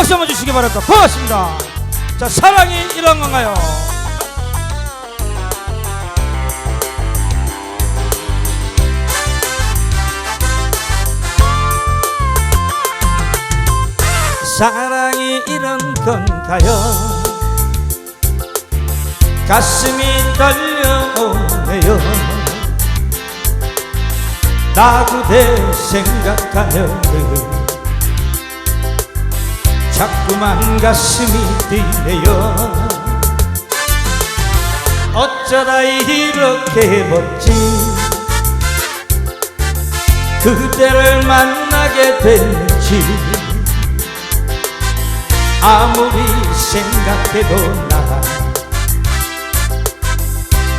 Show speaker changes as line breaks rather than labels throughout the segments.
박수 한번 주시기 바랍니다. 고맙습니다. 자, 사랑이 이런 건가요? 사랑이 이런 건가요? 가슴이 떨려오네요. 나 그대 생각하면 자꾸만 가슴이 뛰네요. 어쩌다 이렇게 멋진 그대를 만나게 됐는지. 아무리 생각해도 나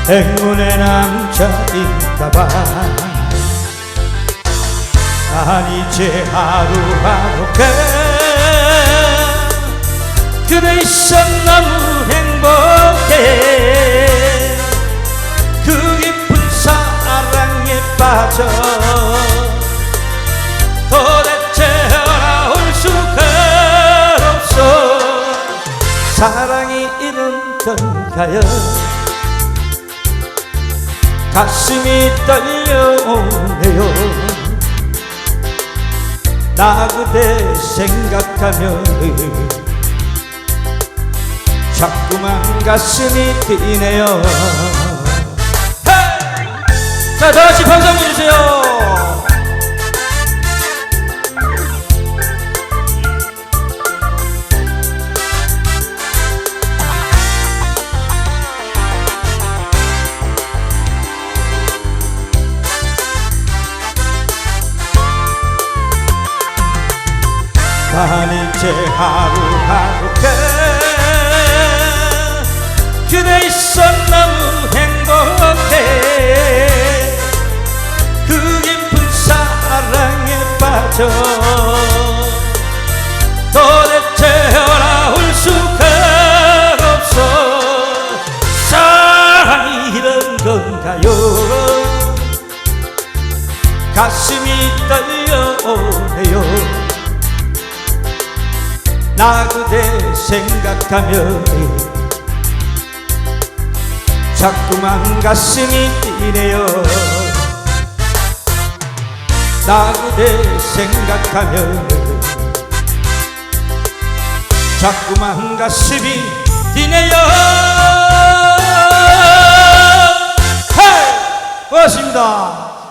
행운의 남자인가봐. 난 이제 하루하루가 그 건가요 가슴이 떨려오네요. 나 그대 생각하면 자꾸만 가슴이 뛰네요. 헤이! 자 다같이 박수 한번 주세요 난 이제 하루하루 가. 그대 있어 너무 행복해. 그 깊은 사랑에 빠져 도대체 돌아올 수가 없어. 사랑이 이런 건가요? 가슴이 떨려오 나 그대 생각하면 자꾸만 가슴이 뛰네요. 나 그대 생각하면 자꾸만 가슴이 뛰네요